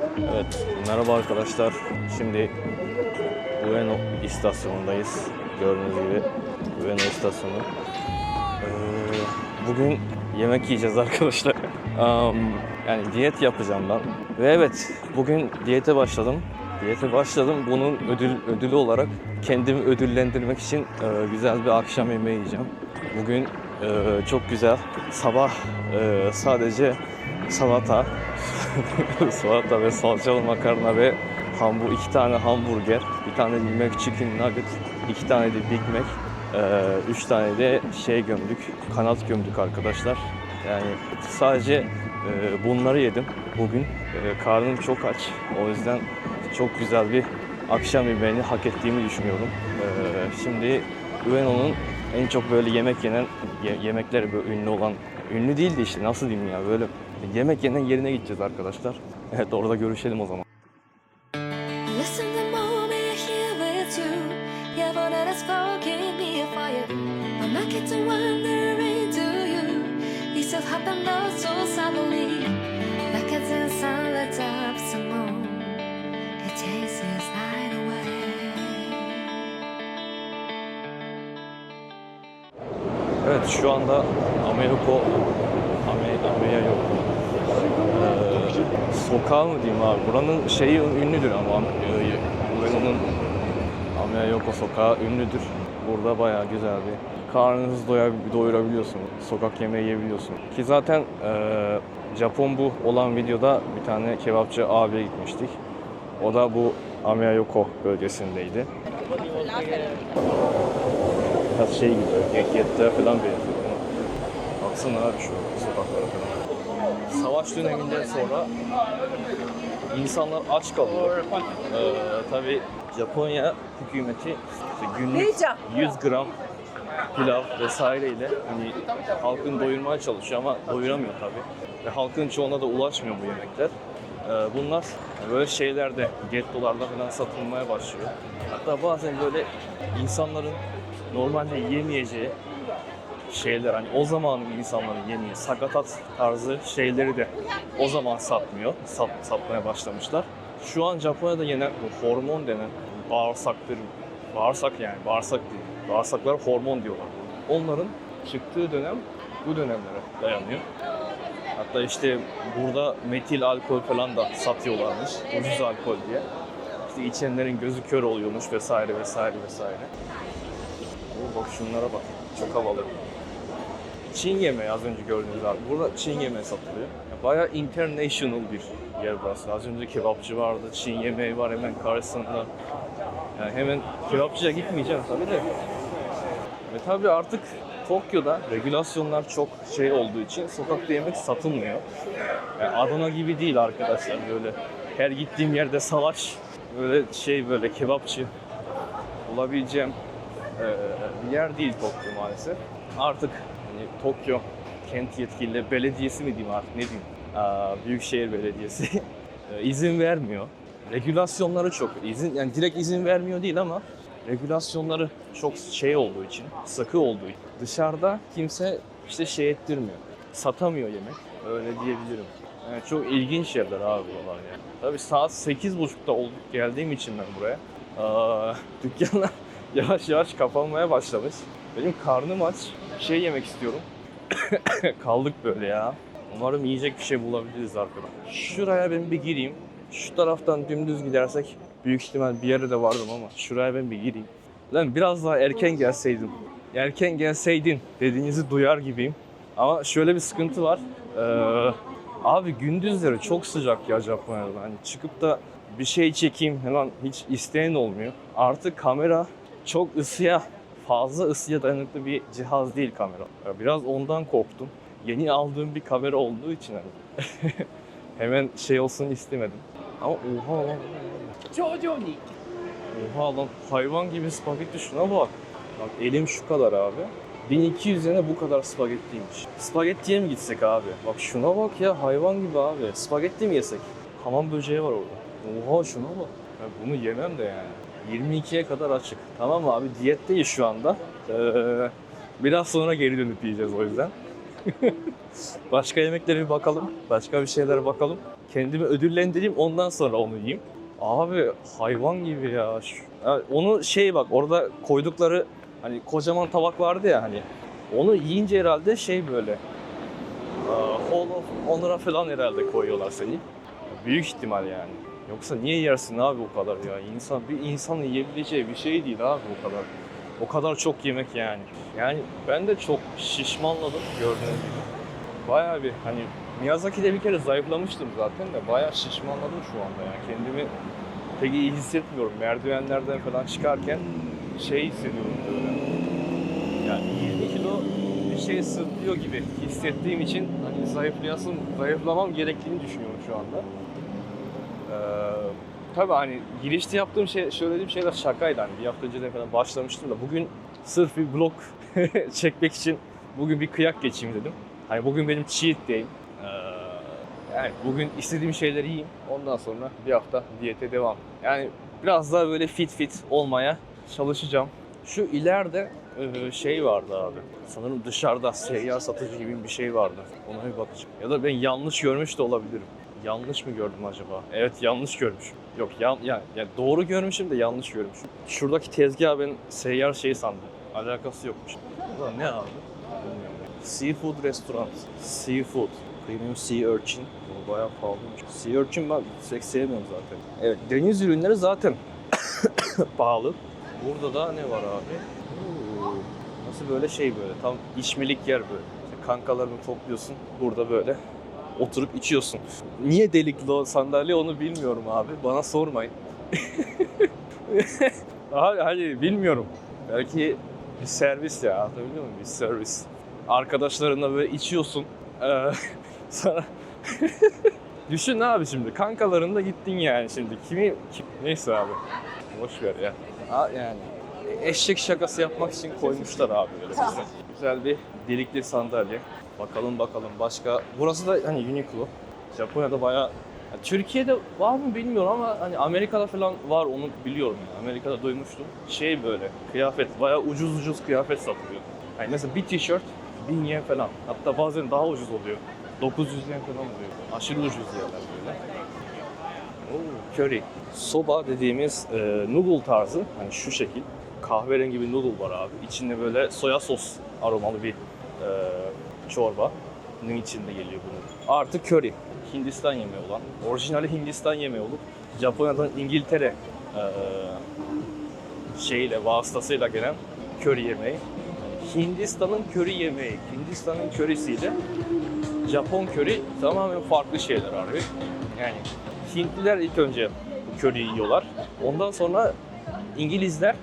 Evet, merhaba arkadaşlar. Şimdi Ueno istasyonundayız. Gördüğünüz gibi Ueno istasyonu. Ee, bugün yemek yiyeceğiz arkadaşlar. Am, yani diyet yapacağım ben. Ve evet, bugün diyete başladım. Diyete başladım. Bunun ödül ödülü olarak kendimi ödüllendirmek için e, güzel bir akşam yemeği yiyeceğim. Bugün e, çok güzel. Sabah e, sadece salata, salata ve salçalı makarna ve hamburger, iki tane hamburger, bir tane de McChicken nugget, iki tane de Big Mac, e, üç tane de şey gömdük, kanat gömdük arkadaşlar. Yani sadece e, bunları yedim bugün. E, karnım çok aç. O yüzden çok güzel bir akşam yemeğini hak ettiğimi düşünüyorum. E, şimdi Ueno'nun en çok böyle yemek yenen ye- yemekleri böyle ünlü olan ünlü değildi işte nasıl diyeyim ya böyle yemek yenen yerine gideceğiz arkadaşlar. Evet orada görüşelim o zaman. Listen the Evet şu anda Ameriko Ame, Ameya yok. Ee, sokağı mı diyeyim abi? Buranın şeyi ünlüdür ama e, Ueno'nun Ameya Yoko sokağı ünlüdür. Burada bayağı güzel bir karnınızı doya, doyurabiliyorsunuz. Sokak yemeği yiyebiliyorsunuz. Ki zaten e, Japon bu olan videoda bir tane kebapçı abiye gitmiştik. O da bu Ameya Yoko bölgesindeydi. Biraz şey gibi, Geket'te falan benziyor. Baksana abi şu sokaklara falan. Savaş döneminden sonra insanlar aç kalıyor. Ee, tabii Japonya hükümeti işte günlük 100 gram pilav vesaireyle hani halkın doyurmaya çalışıyor ama doyuramıyor tabii. Ve halkın çoğuna da ulaşmıyor bu yemekler. Ee, bunlar böyle şeylerde, gettolarda falan satılmaya başlıyor. Hatta bazen böyle insanların normalde yemeyeceği şeyler hani o zamanın insanların yemeye sakatat tarzı şeyleri de o zaman satmıyor. Sat, satmaya başlamışlar. Şu an Japonya'da yenen bu hormon denen bağırsaktır. Bağırsak yani bağırsak değil. Bağırsaklar hormon diyorlar. Onların çıktığı dönem bu dönemlere dayanıyor. Hatta işte burada metil alkol falan da satıyorlarmış. Ucuz alkol diye. İşte içenlerin gözü kör oluyormuş vesaire vesaire vesaire. Bak şunlara bak. Çok havalı. Çin yemeği az önce gördüğünüz abi. Burada Çin yemeği satılıyor. Ya Bayağı international bir yer burası. Az önce kebapçı vardı. Çin yemeği var hemen karşısında. Yani hemen kebapçıya gitmeyeceğim tabii de. Ve tabii artık Tokyo'da regülasyonlar çok şey olduğu için sokakta yemek satılmıyor. Yani Adana gibi değil arkadaşlar böyle. Her gittiğim yerde salaş, böyle şey böyle kebapçı bulabileceğim e, bir yer değil Tokyo maalesef. Artık hani Tokyo kent yetkilileri, belediyesi mi diyeyim artık ne diyeyim, Büyükşehir Belediyesi e, izin vermiyor. Regülasyonları çok izin yani direkt izin vermiyor değil ama regülasyonları çok şey olduğu için, sıkı olduğu için dışarıda kimse işte şey ettirmiyor. Satamıyor yemek. Öyle diyebilirim. Yani çok ilginç yerler abi buralar yani. Tabii saat 8.30'da olduk geldiğim için ben buraya. Aa, dükkanlar yavaş yavaş kapanmaya başlamış. Benim karnım aç. Şey yemek istiyorum. Kaldık böyle ya. Umarım yiyecek bir şey bulabiliriz arkadaşlar. Şuraya ben bir gireyim. Şu taraftan dümdüz gidersek büyük ihtimal bir yere de vardım ama şuraya ben bir gireyim. Lan biraz daha erken gelseydim. Erken gelseydin dediğinizi duyar gibiyim. Ama şöyle bir sıkıntı var. Ee, abi gündüzleri çok sıcak ya Japonya'da. Hani çıkıp da bir şey çekeyim falan hiç isteyen olmuyor. Artık kamera çok ısıya, fazla ısıya dayanıklı bir cihaz değil kamera. Biraz ondan korktum. Yeni aldığım bir kamera olduğu için hani hemen şey olsun istemedim. Ama oha lan. Çocuğun Oha lan hayvan gibi spagetti şuna bak. Bak elim şu kadar abi. 1200 yene bu kadar spagettiymiş. Spagettiye mi gitsek abi? Bak şuna bak ya hayvan gibi abi. Spagetti mi yesek? Hamam böceği var orada. Oha şuna bak. Ya bunu yemem de yani. 22'ye kadar açık. Tamam abi diyetteyiz şu anda. Ee, biraz sonra geri dönüp yiyeceğiz o yüzden. Başka yemeklere bir bakalım. Başka bir şeylere bakalım. Kendimi ödüllendireyim ondan sonra onu yiyeyim. Abi hayvan gibi ya. Şu- ya Onu şey bak orada koydukları hani kocaman tabak vardı ya hani. Onu yiyince herhalde şey böyle. aa, Hall of Honor'a falan herhalde koyuyorlar seni. Büyük ihtimal yani. Yoksa niye yersin abi o kadar ya? İnsan bir insanın yiyebileceği bir şey değil abi o kadar. O kadar çok yemek yani. Yani ben de çok şişmanladım gördüğünüz gibi. Bayağı bir hani Miyazaki'de bir kere zayıflamıştım zaten de bayağı şişmanladım şu anda yani. Kendimi pek iyi hissetmiyorum. Merdivenlerden falan çıkarken şey hissediyorum böyle. Yani 20 kilo bir şey sırtlıyor gibi hissettiğim için hani zayıflayasım, zayıflamam gerektiğini düşünüyorum şu anda. Ee, tabii hani girişte yaptığım şey, söylediğim şeyler şakaydı. Hani bir hafta önceden falan başlamıştım da bugün sırf bir vlog çekmek için bugün bir kıyak geçeyim dedim. Hani bugün benim cheat day'im. Ee, yani bugün istediğim şeyleri yiyeyim. Ondan sonra bir hafta diyete devam. Yani biraz daha böyle fit fit olmaya çalışacağım. Şu ileride e, şey vardı abi. Sanırım dışarıda seyyar satıcı gibi bir şey vardı. Ona bir bakacağım. Ya da ben yanlış görmüş de olabilirim. Yanlış mı gördüm acaba? Evet yanlış görmüşüm. Yok yan, ya, ya doğru görmüşüm de yanlış görmüşüm. Şuradaki tezgah ben seyyar şey sandım. Alakası yokmuş. Da ne abi? Seafood restoran. Seafood. Premium sea urchin. Bu bayağı pahalıymış. Sea urchin ben pek sevmiyorum zaten. Evet deniz ürünleri zaten pahalı. Burada da ne var abi? Nasıl böyle şey böyle tam içmelik yer böyle. İşte kankalarını topluyorsun burada böyle oturup içiyorsun. Niye delikli o sandalye onu bilmiyorum abi. Bana sormayın. abi hani bilmiyorum. Belki bir servis ya anlatabiliyor muyum? Bir servis. Arkadaşlarınla böyle içiyorsun. Ee, sonra Düşün abi şimdi kankalarınla gittin yani şimdi. Kimi kim... neyse abi. Boş ver ya. Ha, yani eşek şakası yapmak için koymuşlar abi böyle. Güzel bir delikli sandalye. Bakalım bakalım başka. Burası da hani Uniqlo. Japonya'da bayağı ya Türkiye'de var mı bilmiyorum ama hani Amerika'da falan var onu biliyorum. Yani. Amerika'da duymuştum. Şey böyle kıyafet bayağı ucuz ucuz kıyafet satılıyor. Hani mesela bir tişört 1000 yen falan. Hatta bazen daha ucuz oluyor. 900 yen falan oluyor. Aşırı ucuz yerler böyle. Oo, curry. Soba dediğimiz e, noodle tarzı. Hani şu şekil. Kahverengi bir noodle var abi. İçinde böyle soya sos aromalı bir e, çorbanın içinde geliyor bunun. Artı curry. Hindistan yemeği olan. Orijinali Hindistan yemeği olup Japonya'dan İngiltere e, şeyle vasıtasıyla gelen köri yemeği. Hindistan'ın köri yemeği, Hindistan'ın körisiyle Japon köri tamamen farklı şeyler abi. Yani Hintliler ilk önce köriyi yiyorlar. Ondan sonra İngilizler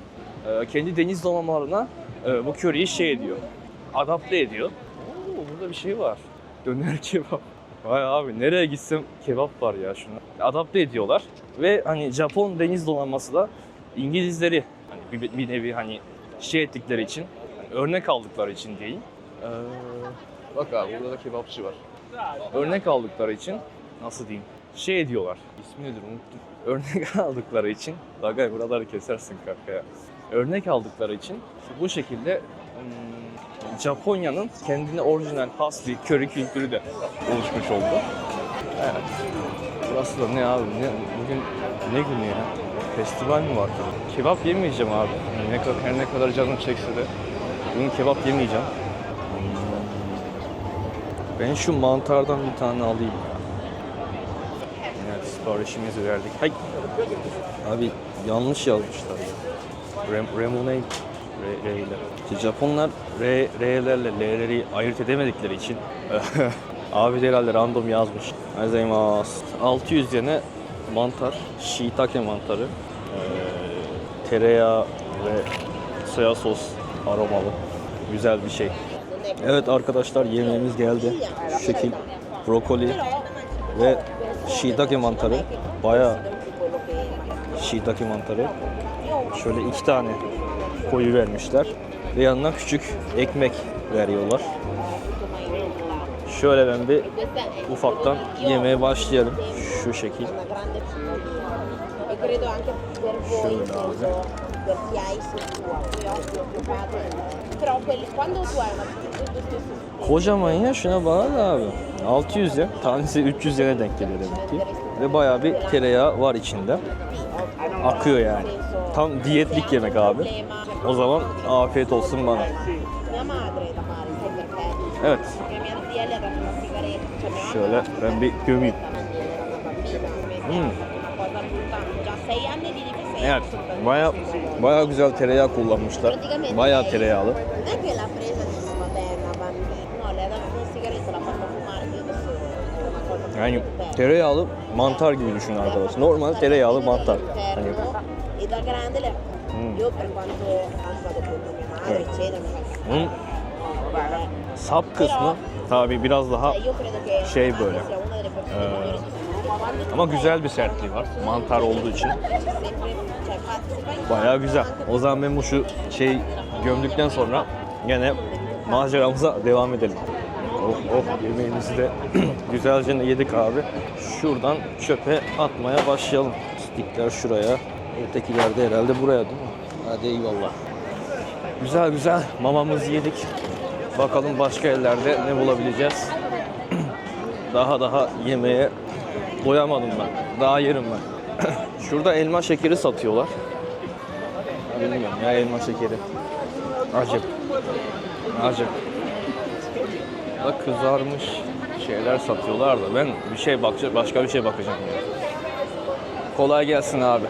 kendi deniz donanmalarına bu köriyi şey ediyor, adapte ediyor. Oo, burada bir şey var. Döner kebap. Vay abi nereye gitsem kebap var ya şuna. Adapte ediyorlar ve hani Japon deniz donanması da İngilizleri hani bir, bir nevi hani şey ettikleri için, hani örnek aldıkları için diyeyim. Ee, bak abi burada da kebapçı var. Örnek aldıkları için nasıl diyeyim? Şey ediyorlar. İsmi nedir unuttum. Örnek aldıkları için. Bagay buraları kesersin kanka ya. Örnek aldıkları için bu şekilde Japonya'nın kendine orijinal has bir köri kültürü de oluşmuş oldu. Evet. Burası da ne abi? Ne, bugün ne günü ya? Festival mi var? Kebap yemeyeceğim abi. Ne kadar, her ne kadar canım çekse de bugün kebap yemeyeceğim. Ben şu mantardan bir tane alayım ya. Evet, siparişimizi verdik. Hay. Abi yanlış yazmışlar ya. Rem, Remonade R, Japonlar R, R'lerle L'leri ayırt edemedikleri için abi de herhalde random yazmış. Azaimasu. 600 yene mantar, shiitake mantarı, ee, tereyağı ve soya sos aromalı. Güzel bir şey. Evet arkadaşlar yemeğimiz geldi. Şu şekil brokoli ve shiitake mantarı. Bayağı shiitake mantarı. Şöyle iki tane koyu vermişler. Ve yanına küçük ekmek veriyorlar. Şöyle ben bir ufaktan yemeye başlayalım. Şu şekil. Şöyle abi. Kocaman ya şuna bak abi. 600 ya. Tanesi 300 yene denk geliyor demek ki. Ve bayağı bir tereyağı var içinde. Akıyor yani. Tam diyetlik yemek abi. O zaman afiyet olsun bana. Evet. Şöyle ben bir gömeyim. Mm. sei Evet. Baya baya güzel tereyağı kullanmışlar. Lei tereyağlı. Yani tereyağlı mantar gibi düşünün arkadaşlar. Normal tereyağlı mantar. Io per quanto vado con mia madre, eccetera, bunun sap kısmı tabii biraz daha şey böyle. sia tu ama güzel bir sertliği var. Mantar olduğu için. sempre, güzel. anche O zaman ben bu şu şey gömdükten sonra gene maceramıza devam edelim. Oh oh yemeğimizi de güzelce yedik abi. Şuradan çöpe atmaya başlayalım. Stikler şuraya. Ötekiler de herhalde buraya değil mi? Hadi eyvallah. Güzel güzel mamamızı yedik. Bakalım başka yerlerde ne bulabileceğiz. daha daha yemeğe doyamadım ben. Daha yerim ben. Şurada elma şekeri satıyorlar. Bilmiyorum ya elma şekeri. Acı. Acı. Bak kızarmış şeyler satıyorlar da ben bir şey bakacağım, başka bir şey bakacağım. Kolay gelsin abi.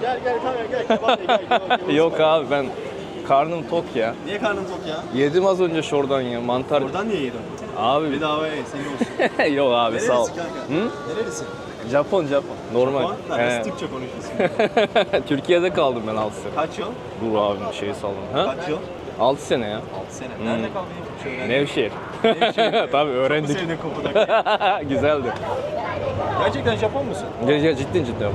Gel gel kamera gel kebap ye, gel kebap ye. Yok abi ben karnım tok ya. Niye karnın tok ya? Yedim az önce şuradan ya mantar. Oradan niye yedin? Abi Bedavaya ye senin olsun. yok abi sağ ol. Nerelisin kanka? Hı? Nerelisin? Japon Japon. Normal. Lan He. Türkçe konuşuyorsun? Türkiye'de kaldım ben 6 sene. Kaç yıl? Dur abi şeyi saldım. Ha? Kaç yıl? 6 sene ya. 6 sene. Nerede kaldın? Şöyle. Nevşehir. Nevşehir. Tabii öğrendik. sevdiğin kokudak. Güzeldi. Gerçekten Japon musun? Gel cidden cidden.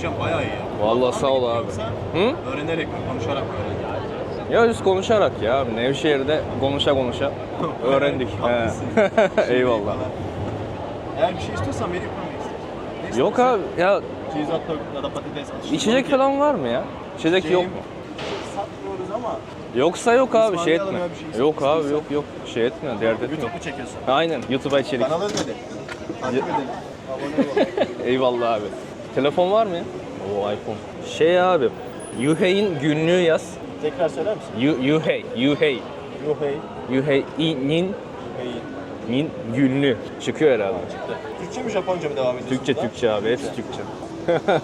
Türkçen bayağı iyi ya. Vallahi sağ ol abi. Yoksa Hı? Öğrenerek mi, konuşarak mı öğrendin? Ya biz konuşarak ya. Nevşehir'de konuşa konuşa öğrendik. He. Haklısın. Eyvallah. Eğer bir şey istiyorsan verip ne istiyorsun? Ne Yok istiyorsan? abi ya hot dog ya da patates içecek ye. falan var mı ya? İçecek yok mu? Satmıyoruz ama Yoksa yok abi şey etme. Bir şey Yok abi istiyorsan. yok yok şey etme dert etme. YouTube mu çekiyorsun? Aynen YouTube'a içerik. Kanalı ödedi. Takip edin. Abone ol. Eyvallah abi. Telefon var mı ya? Oo iPhone. Şey abi Yuhey'in günlüğü yaz. Tekrar söyler misin? Yu, Yuhey, Yuhey, Yuhey. Yuhey'in Hey. nin günlüğü çıkıyor herhalde. Türkçe mi Japonca mı devam ediyorsun? Türkçe burada? Türkçe abi hepsi Türkçe.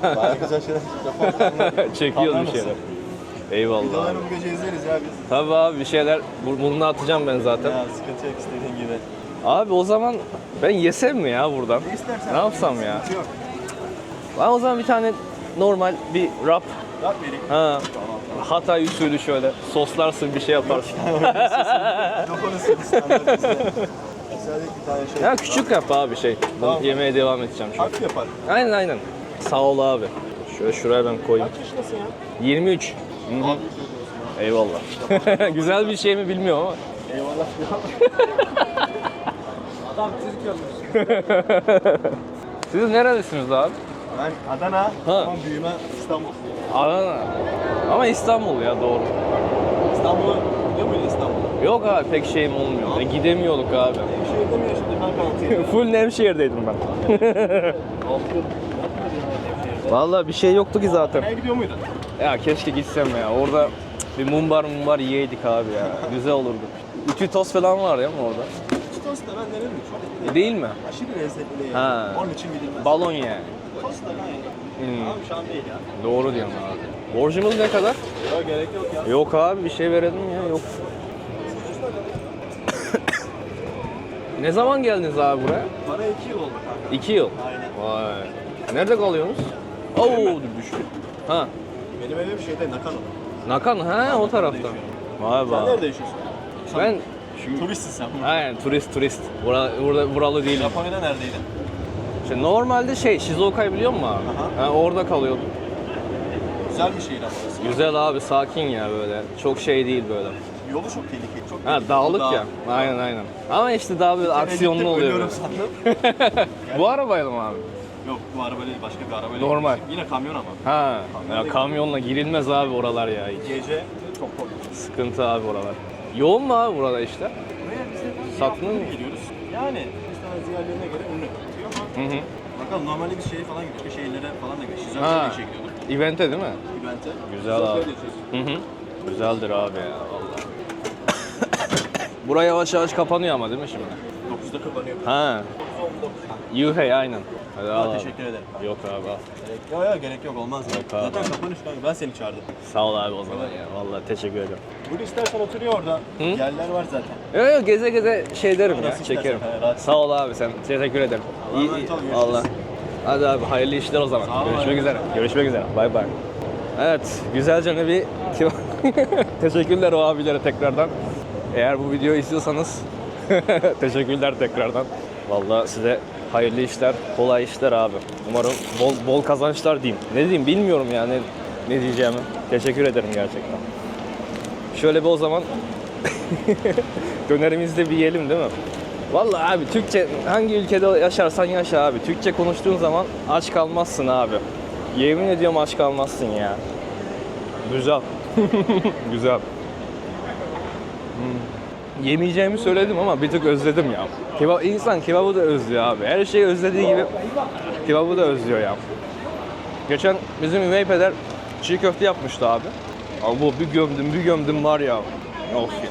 Bayağı güzel şeyler. Japonca. Çekiyoruz bir şeyler. Eyvallah abi. Videolarını bu gece izleriz ya biz. Tabii abi bir şeyler bu- bunu atacağım ben zaten. Ya sıkıntı yok istediğin gibi. Abi o zaman ben yesem mi ya buradan? Ne istersen. Ne yapsam ya? Yok. Ben o zaman bir tane normal bir wrap. Yap vereyim. Ha. Hatay usulü şöyle soslarsın bir şey yaparsın. Dokunursun şey. Ya küçük yap abi şey. Ben Tamam. yemeye devam edeceğim şu an. Hafif yapar. Aynen aynen. Sağ ol abi. Şöyle şuraya ben koyayım. Kaç yaşındasın ya? 23. Hı hı. Eyvallah. Güzel bir şey mi bilmiyorum ama. Eyvallah. Adam Türk yapmış. Siz nerelisiniz abi? Ben Adana ama büyüme İstanbul. Adana. Ama İstanbul ya doğru. İstanbul'u biliyor muydun İstanbul'u? Yok abi pek şeyim olmuyor. E, gidemiyorduk abi. Nevşehir'de mi yaşadın 6 yıl? Full Nevşehir'deydim ben. 6 yıl. Vallahi bir şey yoktu ki zaten. Nereye gidiyor muydun? Ya keşke gitsem ya. Orada bir mumbar mumbar yiyeydik abi ya. Güzel olurdu. Ütü toz falan var ya mı orada? Tost da ben denedim çok. Değil mi? Aşırı lezzetli. Ha. Onun için gidilmez. Balon yani. Tost da gayet. Hmm. Abi şu an değil ya. Doğru diyorsun abi. Borcumuz ne kadar? Yok gerek yok ya. Yok abi bir şey verelim ya yok. ne zaman geldiniz abi buraya? Bana 2 yıl oldu kanka. İki yıl. Aynen. Vay. Nerede kalıyorsunuz? Oo düştü. Ha. Benim evim şeyde Nakano. Nakan ha o tarafta. Vay Sen be. nerede yaşıyorsun? Sen Ben turistsin sen. aynen turist turist. Bura, burada buralı değilim. Japonya'da neredeydin? İşte normalde şey Shizoka'yı biliyor musun abi? Aha. Ha, orada kalıyordum. Güzel bir şehir ama orası. Güzel abi sakin ya böyle. Çok şey değil böyle. Yolu çok tehlikeli. Çok Ha tehlikeli. dağlık Dağ. ya. Aynen aynen. Ama işte daha böyle aksiyonlu oluyor. ölüyorum böyle. sandım. Bu arabayla mı abi? Yok bu araba değil başka bir araba. Normal. Yine kamyon ama. Ha, ya kamyonla girilmez abi oralar ya. Gece çok korkunç. Sıkıntı abi oralar. Yoğun mu abi burada işte? Buraya biz de Sattın mı? gidiyoruz. Yani biz de diğerlerine göre. Hı hı. Bakalım normalde biz şeye falan gidiyoruz. Şehirlere falan da gidiyoruz. Ha. Şizofreniye işe gidiyorduk. Event'e değil mi? Event'e. Güzel abi. Hı hı. Güzeldir abi ya vallahi. Buraya yavaş yavaş kapanıyor ama değil mi şimdi? 9'da kapanıyor. Ha. Yuhey aynen. Hadi al abi. teşekkür ederim. Yok abi al. Gerek yok, yok, gerek yok olmaz. Yok abi. Zaten kapanış kanka ben seni çağırdım. Sağ ol abi o zaman ya. Vallahi teşekkür ederim. Burada istersen oturuyor orada. Hı? Yerler var zaten. Yok yok geze geze şey derim ya Orası çekerim. istersen, rahat. Sağ ol abi sen teşekkür ederim. Ol, görüşürüz. Allah. Hadi abi hayırlı işler o zaman. Görüşmek üzere. Görüşmek üzere. Bay bay. Evet güzelce ne bir teşekkürler o abilere tekrardan. Eğer bu videoyu izliyorsanız teşekkürler tekrardan. Vallahi size hayırlı işler, kolay işler abi. Umarım bol bol kazançlar diyeyim. Ne diyeyim bilmiyorum yani ne diyeceğimi. Teşekkür ederim gerçekten. Şöyle bir o zaman dönerimizi de bir yiyelim değil mi? Vallahi abi Türkçe hangi ülkede yaşarsan yaşa abi. Türkçe konuştuğun zaman aç kalmazsın abi. Yemin ediyorum aç kalmazsın ya. Güzel. Güzel. Hmm. Yemeyeceğimi söyledim ama bir tık özledim ya. Kebap, insan kebabı da özlüyor abi. Her şeyi özlediği gibi kebabı da özlüyor ya. Geçen bizim üvey peder çiğ köfte yapmıştı abi. Abi bu bir gömdüm bir gömdüm var ya. Of ya.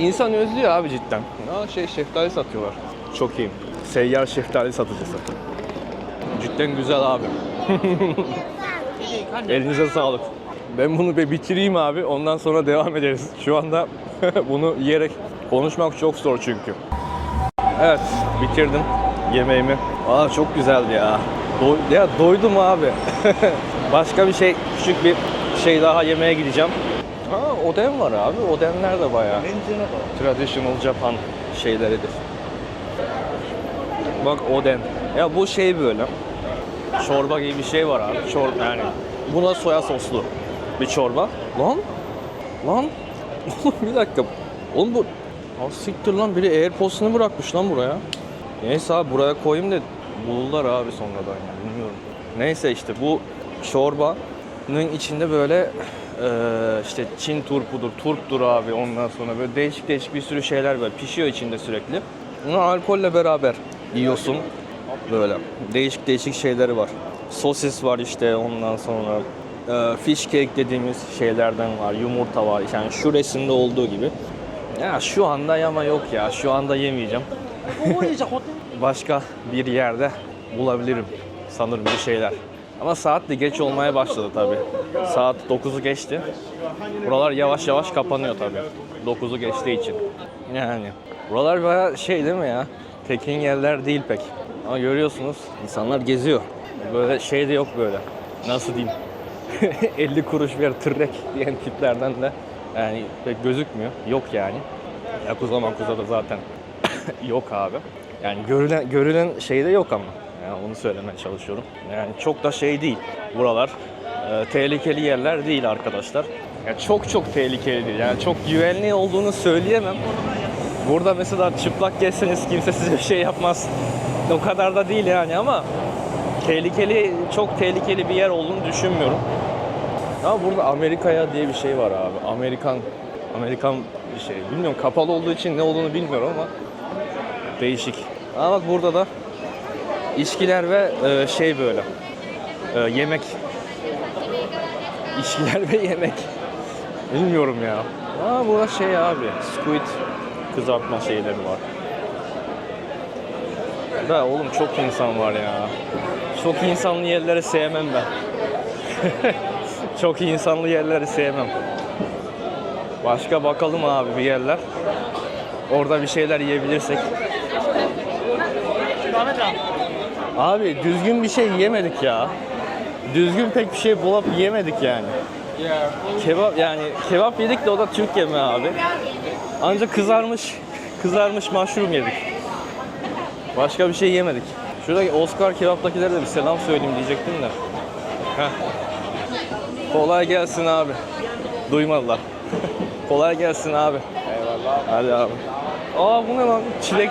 İnsan özlüyor abi cidden. Aa şey şeftali satıyorlar. Çok iyi. Seyyar şeftali satıcısı. Cidden güzel abi. Elinize sağlık. Ben bunu bir bitireyim abi. Ondan sonra devam ederiz. Şu anda bunu yiyerek konuşmak çok zor çünkü. Evet, bitirdim yemeğimi. Aa çok güzeldi ya. Do- ya doydum abi. Başka bir şey, küçük bir şey daha yemeye gideceğim. Oden var abi. Odenler de bayağı traditional Japan şeyleridir. Bak Oden. Ya bu şey böyle. Çorba gibi bir şey var abi. Çorba yani. Buna soya soslu bir çorba. Lan? Lan? bir dakika. Oğlum bu... Ha siktir lan biri Airpods'unu bırakmış lan buraya. Neyse abi buraya koyayım da bulurlar abi sonradan ya bilmiyorum. Neyse işte bu çorbanın içinde böyle eee, işte Çin turpudur, turptur abi ondan sonra böyle değişik değişik bir sürü şeyler var. Pişiyor içinde sürekli. Bunu alkolle beraber yiyorsun böyle. Değişik değişik şeyleri var. Sosis var işte ondan sonra eee, fish cake dediğimiz şeylerden var. Yumurta var. Yani şu resimde olduğu gibi. Ya şu anda ama yok ya. Şu anda yemeyeceğim. Başka bir yerde bulabilirim sanırım bir şeyler. Ama saat de geç olmaya başladı tabi. Saat 9'u geçti. Buralar yavaş yavaş kapanıyor tabi. 9'u geçtiği için. Yani buralar baya şey değil mi ya? Tekin yerler değil pek. Ama görüyorsunuz insanlar geziyor. Böyle şey de yok böyle. Nasıl diyeyim? 50 kuruş ver tırrek diyen tiplerden de yani pek gözükmüyor. Yok yani. Yakuza makuza da zaten yok abi. Yani görülen görülen şey de yok ama. Yani onu söylemeye çalışıyorum. Yani çok da şey değil. Buralar e, tehlikeli yerler değil arkadaşlar. Yani çok çok tehlikeli değil. Yani çok güvenli olduğunu söyleyemem. Burada mesela çıplak gezseniz kimse size bir şey yapmaz. O kadar da değil yani ama tehlikeli, çok tehlikeli bir yer olduğunu düşünmüyorum. Ama burada Amerika'ya diye bir şey var abi. Amerikan Amerikan bir şey. Bilmiyorum kapalı olduğu için ne olduğunu bilmiyorum ama değişik. Ama bak burada da içkiler ve e, şey böyle e, yemek. İçkiler ve yemek. Bilmiyorum ya. Aa burada şey abi. Squid kızartma şeyleri var. Da oğlum çok insan var ya. Çok insanlı yerleri sevmem ben. çok insanlı yerleri sevmem. Başka bakalım abi bir yerler. Orada bir şeyler yiyebilirsek. Abi düzgün bir şey yemedik ya. Düzgün pek bir şey bulup yemedik yani. Kebap yani kebap yedik de o da Türk yemeği abi. Ancak kızarmış kızarmış mushroom yedik. Başka bir şey yemedik. Şuradaki Oscar kebaptakilere de bir selam söyleyeyim diyecektim de. Heh. Kolay gelsin abi. Duymadılar. Kolay gelsin abi. Eyvallah. Hadi abi. Aa bu ne lan? Çilek.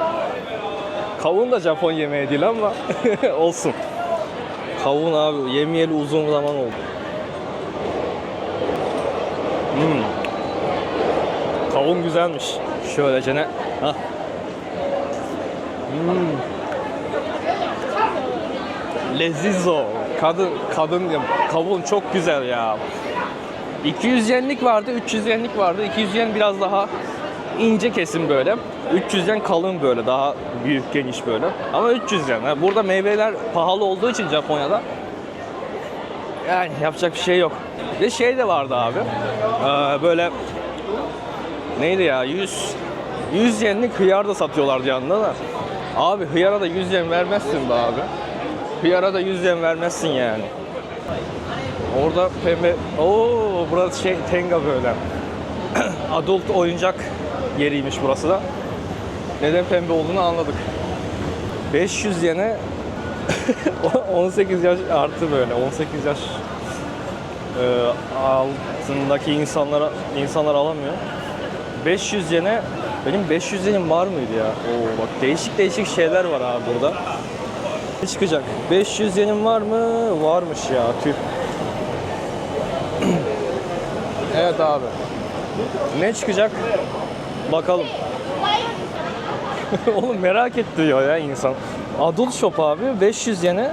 Kavun da Japon yemeği değil ama olsun. Kavun abi yemeyeli uzun zaman oldu. Hmm. Kavun güzelmiş. Şöylece ne? Hah. Hmm. Lezizo. Kadın, kadın. Kavun çok güzel ya. 200 yenlik vardı, 300 yenlik vardı. 200 yen biraz daha ince kesim böyle. 300 yen kalın böyle, daha büyük geniş böyle. Ama 300 yen. Ha, Burada meyveler pahalı olduğu için Japonya'da yani yapacak bir şey yok. Ve şey de vardı abi. Ee, böyle neydi ya 100 100 yenlik hıyar da satıyorlardı yanında da. Abi hıyara da 100 yen vermezsin be abi. Hıyara da 100 yen vermezsin yani. Orada pembe... Oo burası şey Tenga böyle. Adult oyuncak yeriymiş burası da. Neden pembe olduğunu anladık. 500 yene 18 yaş artı böyle 18 yaş e, altındaki insanlara insanlar alamıyor. 500 yene benim 500 yenim var mıydı ya? Oo bak değişik değişik şeyler var abi burada. Ne çıkacak? 500 yenim var mı? Varmış ya tüh. Evet abi. Ne çıkacak? Bakalım. Oğlum merak ettiriyor ya insan. Adult Shop abi 500 yene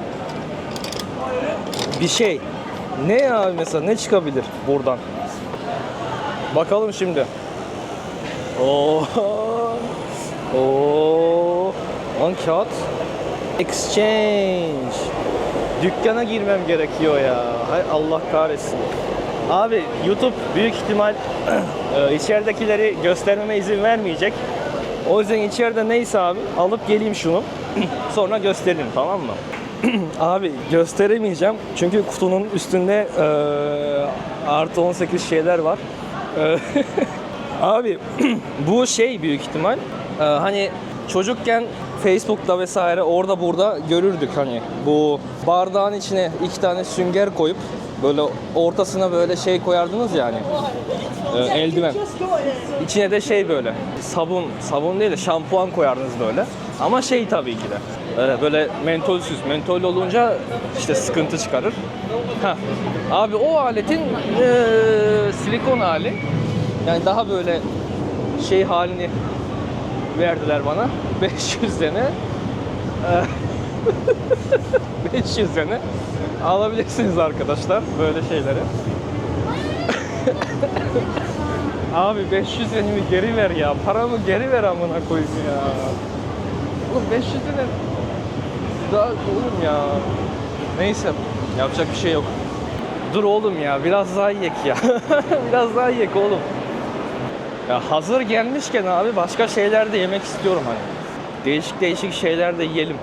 bir şey. Ne ya mesela ne çıkabilir buradan? Bakalım şimdi. Oo. Oo. Lan kağıt. Exchange. Dükkana girmem gerekiyor ya. Hay Allah kahretsin. Abi YouTube büyük ihtimal e, içeridekileri göstermeme izin vermeyecek. O yüzden içeride neyse abi alıp geleyim şunu. Sonra göstereyim tamam mı? abi gösteremeyeceğim çünkü kutunun üstünde e, artı 18 şeyler var. Abi bu şey büyük ihtimal e, hani çocukken Facebook'ta vesaire orada burada görürdük hani bu bardağın içine iki tane sünger koyup böyle ortasına böyle şey koyardınız yani e, eldiven. İçine de şey böyle sabun, sabun değil de şampuan koyardınız böyle. Ama şey tabii ki de e, böyle mentolsüz. Mentol olunca işte sıkıntı çıkarır. Heh. Abi o aletin e, silikon hali yani daha böyle şey halini verdiler bana. 500 tane. e, 500 tane. Alabilirsiniz arkadaşlar böyle şeyleri. Abi 500 yenimi geri ver ya. Paramı geri ver amına koyayım ya. Oğlum 500 yene daha oğlum ya. Neyse yapacak bir şey yok. Dur oğlum ya biraz daha yiyek ya. biraz daha yiyek oğlum. Ya hazır gelmişken abi başka şeyler de yemek istiyorum hani. Değişik değişik şeyler de yiyelim.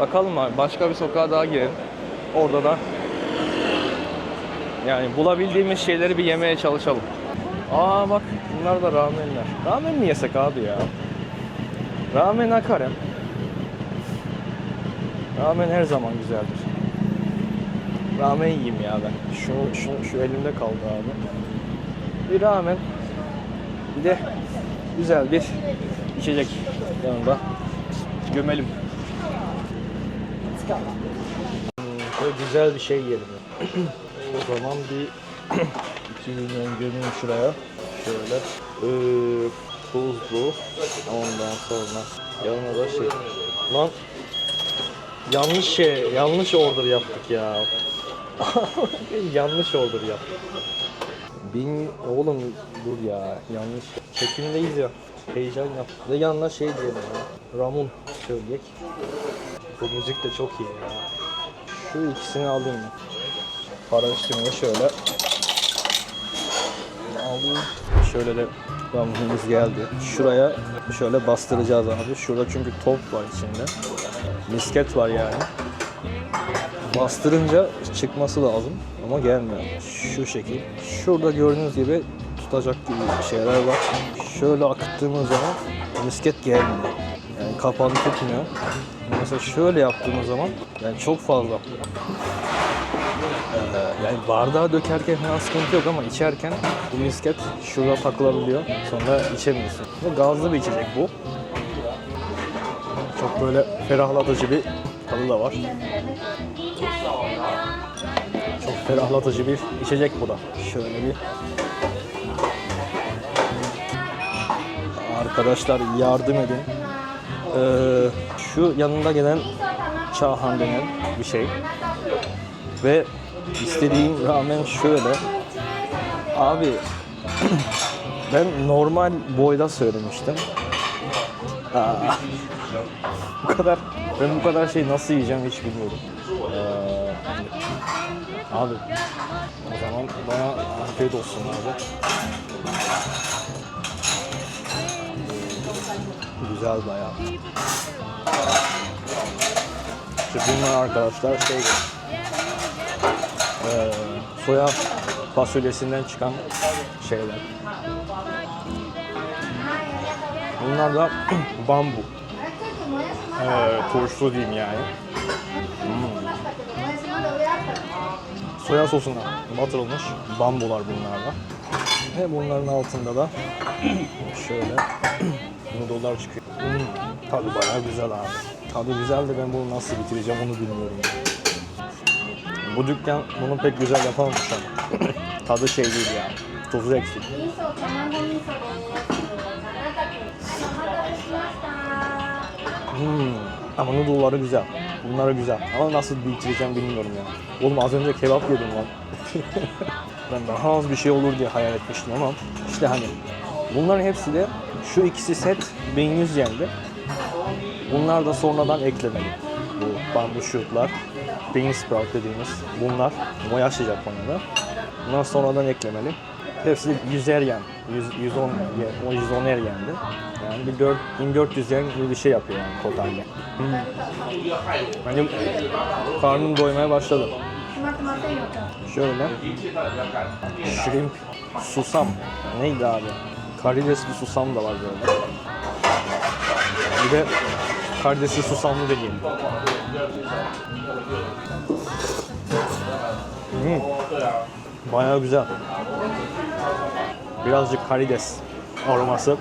Bakalım abi başka bir sokağa daha girelim. Orada da yani bulabildiğimiz şeyleri bir yemeye çalışalım. Aa bak bunlar da ramenler. Ramen mi yesek abi ya? Ramen akarem. Ramen her zaman güzeldir. Ramen yiyeyim ya ben. Şu, şu, şu elimde kaldı abi. Bir ramen. Bir de güzel bir içecek yanında. Gömelim. Hmm, Şöyle güzel bir şey yiyelim. o zaman bir iki milyon gömeyim şuraya. Şöyle. Ee, tuzlu. Ondan sonra yanına da şey. Lan yanlış şey, yanlış order yaptık ya. yanlış order yaptık. Bin oğlum dur ya yanlış. Çekimdeyiz ya. Heyecan yap. Ve yanına şey diyelim ya. Ramun söyleyek. Bu müzik de çok iyi ya. Şu ikisini alayım? Para üstüne şöyle. Alayım. Şöyle de Bambumuz geldi. Şuraya şöyle bastıracağız abi. Şurada çünkü top var içinde. Misket var yani. Bastırınca çıkması lazım ama gelmiyor. Şu şekil. Şurada gördüğünüz gibi tutacak gibi şeyler var. Şöyle akıttığımız zaman misket gelmiyor. Yani kapağını tutmuyor. Mesela şöyle yaptığımız zaman yani çok fazla. Yani bardağa dökerken falan sıkıntı yok ama içerken bu misket şurada takılabiliyor. Sonra içemiyorsun. Ve gazlı bir içecek bu. Çok böyle ferahlatıcı bir tadı da var. Çok ferahlatıcı bir içecek bu da. Şöyle bir Arkadaşlar yardım edin. Ee, şu yanında gelen çahan denen bir şey. Ve istediğim ramen şöyle. Abi ben normal boyda söylemiştim. Aa, bu kadar ben bu kadar şey nasıl yiyeceğim hiç bilmiyorum. Ee, abi o zaman bana afiyet olsun abi. Güzel bayağı. İşte bunlar arkadaşlar şey eee soya fasulyesinden çıkan şeyler. Bunlar da bambu. Eee turşu diyeyim yani. Hmm. Soya sosuna batırılmış bambular bunlar da. Ve bunların altında da şöyle 20 dolar çıkıyor. Hmm, tadı bayağı güzel abi. Tadı güzel de ben bunu nasıl bitireceğim onu bilmiyorum. Bu dükkan bunu pek güzel yapamamış ama. tadı şey değil ya. Tuzu eksik. Hmm. Ama noodle'ları güzel. Bunlara güzel. Ama nasıl bitireceğim bilmiyorum ya. Oğlum az önce kebap yedim lan. ben daha az bir şey olur diye hayal etmiştim ama işte hani bunların hepsi de şu ikisi set 1100 yendi. Bunlar da sonradan eklemeli. Bu bambu shoot'lar. Bean sprout dediğimiz bunlar. Moyashi Japonya'da. Bunlar sonradan eklemeli. Hepsi 100 er yen. 100, 110, 110 er yendi. Yani bir 4, 1400 yen gibi bir şey yapıyor yani totalde. Hmm. Hani karnım doymaya başladı. Şöyle. Shrimp. Susam. Neydi abi? Karidesli susam da var böyle. Bir de karidesli susamlı deneyelim. Hmm. Bayağı güzel. Birazcık karides aroması.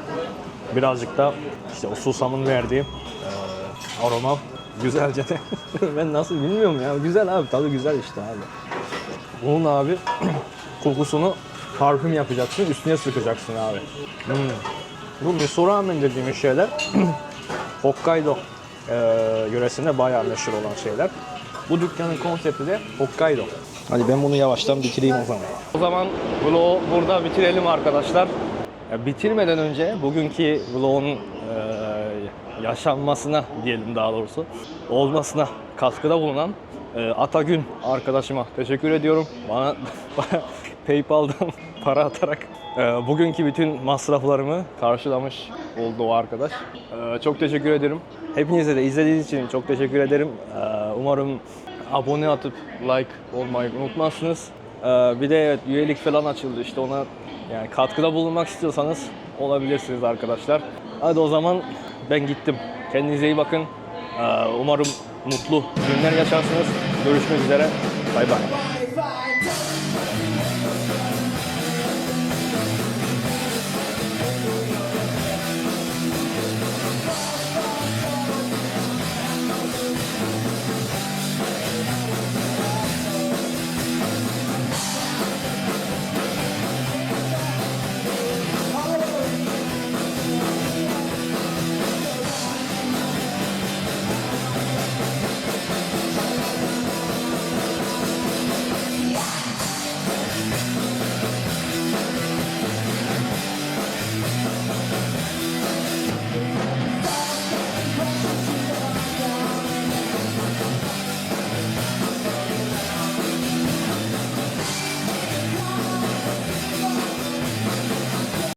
Birazcık da işte o susamın verdiği eee, aroma güzelce de. ben nasıl bilmiyorum ya. Güzel abi tadı güzel işte abi. Bunun abi kokusunu parfüm yapacaksın, üstüne sıkacaksın abi. Hmm. Bu miso ramen dediğimiz şeyler Hokkaido e, yöresinde bayağı meşhur olan şeyler. Bu dükkanın konsepti de Hokkaido. Hadi ben bunu yavaştan bitireyim o zaman. O zaman vlogu burada bitirelim arkadaşlar. Ya bitirmeden önce bugünkü vlogun e, yaşanmasına diyelim daha doğrusu olmasına katkıda bulunan e, Atagün arkadaşıma teşekkür ediyorum. Bana, bana PayPal'dan para atarak e, bugünkü bütün masraflarımı karşılamış oldu o arkadaş. E, çok teşekkür ederim. Hepinize de izlediğiniz için çok teşekkür ederim. E, umarım abone atıp like olmayı unutmazsınız. E, bir de evet, üyelik falan açıldı işte ona yani katkıda bulunmak istiyorsanız olabilirsiniz arkadaşlar. Hadi o zaman ben gittim. Kendinize iyi bakın. Ee, Umarım mutlu günler yaşarsınız. Görüşmek üzere. Bay bay.